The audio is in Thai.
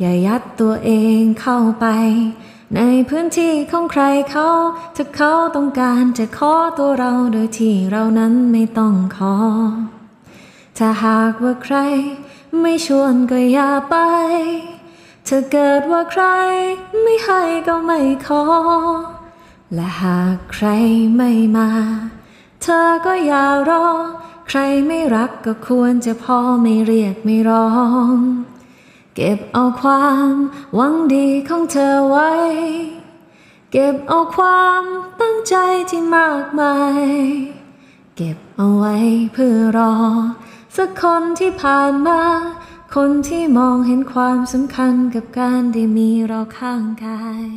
อย่ายัดตัวเองเข้าไป ในพื้นที่ของใครเขาถ้าเขาต้องการจะขอตัวเราโดยที่เรานั้นไม่ต้องขอ ถ้าหากว่าใคร ไม่ชวนก็อย่าไป ถ้าเกิดว่าใคร ไม่ให้ก็ไม่ขอ และหากใครไม่มา เธอก็อย่ารอ ใครไม่รักก็ควรจะพอไม่เรียกไม่ร้อง เก็บเอาความหวังดีของเธอไว้ เก็บเอาความตั้งใจที่มากมาย เก็บเอาไว้เพื่อรอ สักคนที่ผ่านมา คนที่มองเห็นความสำคัญกับการได้มีเราข้างกาย